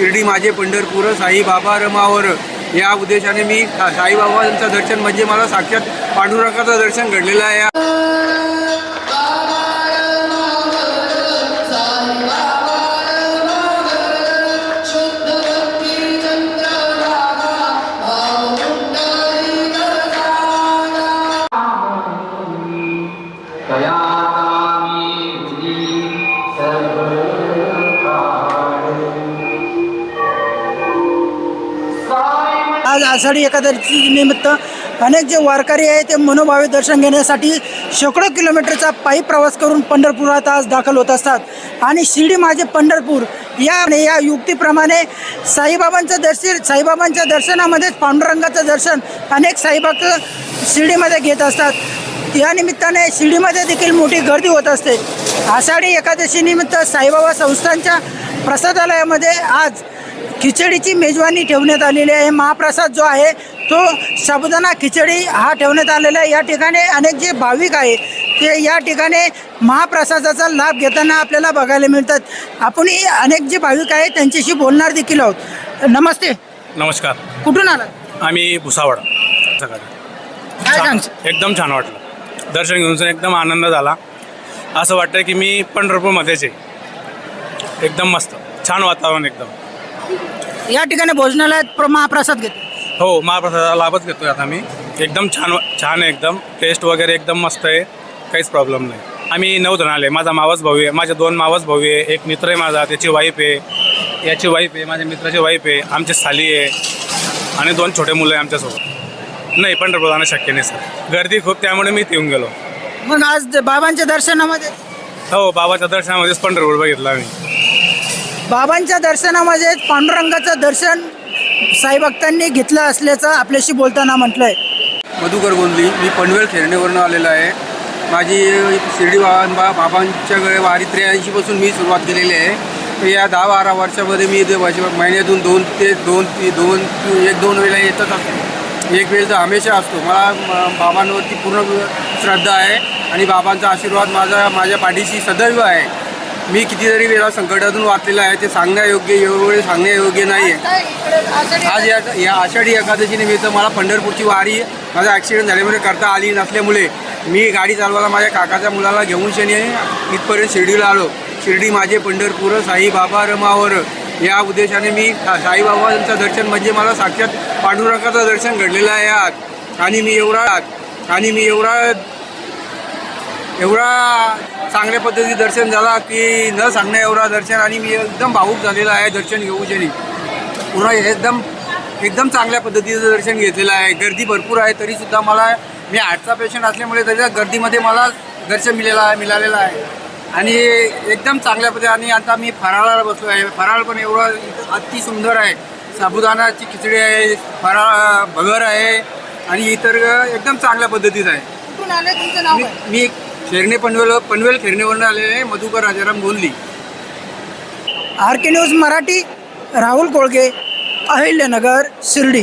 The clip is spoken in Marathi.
शिर्डी माझे पंढरपूर साईबाबा रमावर. या उद्देशाने मी साईबाबांचं दर्शन म्हणजे मला साक्षात पांडुरंगाचं दर्शन घडलेलं आहे. तया आज आषाढी एकादशी निमित्त अनेक जे वारकरी आहे ते मनोभावे दर्शन घेण्यासाठी शेकडो किलोमीटरचा पायी प्रवास करून पंढरपुरात आज दाखल होत असतात. आणि शिर्डी माझे पंढरपूर या या युक्तीप्रमाणे साईबाबांचं दर्शन साईबाबांच्या दर्शनामध्येच पांडुरंगाचं दर्शन अनेक साईबाबाचं शिर्डीमध्ये घेत असतात. या निमित्ताने शिर्डीमध्ये देखील मोठी गर्दी होत असते. आषाढी एकादशी निमित्त साईबाबा संस्थांच्या प्रसादालयामध्ये आज खिचडीची मेजवानी ठेवण्यात आलेली आहे. महाप्रसाद जो आहे तो साबुदाणा खिचडी हा ठेवण्यात आलेला आहे. या ठिकाणी अनेक जे भाविक आहे ते या ठिकाणी महाप्रसादाचा लाभ घेताना आपल्याला बघायला मिळतात. आपणही अनेक जे भाविक आहेत त्यांच्याशी बोलणार देखील आहोत. नमस्ते. नमस्कार. कुठून आला आम्ही भुसावळ. सकाळी काय छान. सांगशील? एकदम छान वाटलं. दर्शन घेऊन एकदम आनंद झाला. असं वाटतं की मी पंढरपूरमध्येच आहे. एकदम मस्त. छान वातावरण एकदम. या ठिकाणी भोजनालयात प्र- महाप्रसाद घेतो. हो महाप्रसादाचा लाभच घेतोय आता मी एकदम छान छान आहे एकदम. टेस्ट वगैरे एकदम मस्त आहे. काहीच प्रॉब्लेम नाही. आम्ही नऊ जण आले माझा मावस भाऊ आहे. माझे दोन मावस भाऊ आहे. एक मित्र आहे माझा. त्याची वाईफ आहे. याची वाईफ आहे. माझ्या मित्राची वाईफ आहे. आमची साली आहे. आणि दोन छोटे मुलं आहे आमच्यासोबत. नाही पंढरपूर जाणं शक्य नाही सर गर्दी खूप त्यामुळे मी येऊन गेलो. मग आज बाबांच्या दर्शनामध्ये हो बाबाच्या दर्शनामध्येच पंढरपूर बघितलं आम्ही. बाबांच्या दर्शनामध्ये पांडुरंगाचं दर्शन साईभक्तांनी घेतलं असल्याचं आपल्याशी बोलताना म्हटलंय. मधुकर गोंदली मी पनवेल खेरणेवरनं आलेलो आहे. माझी शिर्डी बाबा बाबांच्याकडे वारी त्र्याऐंशीपासून मी सुरुवात केलेली आहे. या दहा बारा वर्षामध्ये मी इथे महिन्यातून दोन ते दोन दोन एक दोन वेळेला येतच असतो. एक वेळ तर हमेशा असतो. मला बाबांवरती पूर्ण श्रद्धा आहे आणि बाबांचा आशीर्वाद माझा माझ्या पाठीशी सदैव आहे. मी कितीतरी वेळा संकटातून वाचलेला आहे ते सांगण्यायोग्य एवढे सांगण्यायोग्य नाही आहे आज या या आषाढी एकादशी निमित्त मला पंढरपूरची वारी माझा ॲक्सिडेंट झाल्यामुळे करता आली नसल्यामुळे मी गाडी चालवायला माझ्या काकाच्या मुलाला घेऊन शनी इथपर्यंत शिर्डीला आलो. शिर्डी माझे पंढरपूर साई बाबा रमावर. या उद्देशाने मी साईबाबांचं दर्शन म्हणजे मला साक्षात पांडुरंगाचं दर्शन घडलेलं आहे आज. आणि मी एवढा आणि मी एवढा एवढा चांगल्या पद्धती दर्शन झाला की न सांगण्या एवढा दर्शन आणि मी एकदम भावूक झालेला आहे दर्शन घेऊ शनी पूर्ण एकदम एकदम चांगल्या पद्धतीचं दर्शन घेतलेलं आहे. गर्दी भरपूर आहे तरीसुद्धा मला मी हार्टचा पेशंट असल्यामुळे त्याच्या गर्दीमध्ये मला दर्शन मिळालेलं मिळालेलं आहे. आणि एकदम चांगल्या पद्धती आणि आता मी फराळाला बसलो आहे. फराळ पण एवढं अति सुंदर आहे. साबुदाणाची खिचडी आहे फराळ भगर आहे आणि इतर एकदम चांगल्या पद्धतीत आहे. मी शेरणे पनवेल पनवेल खेरणेवरून आलेले Madhukar Rajaram Gondali. R K news Marathi Rahul Kolge Ahilyanagar Shirdi.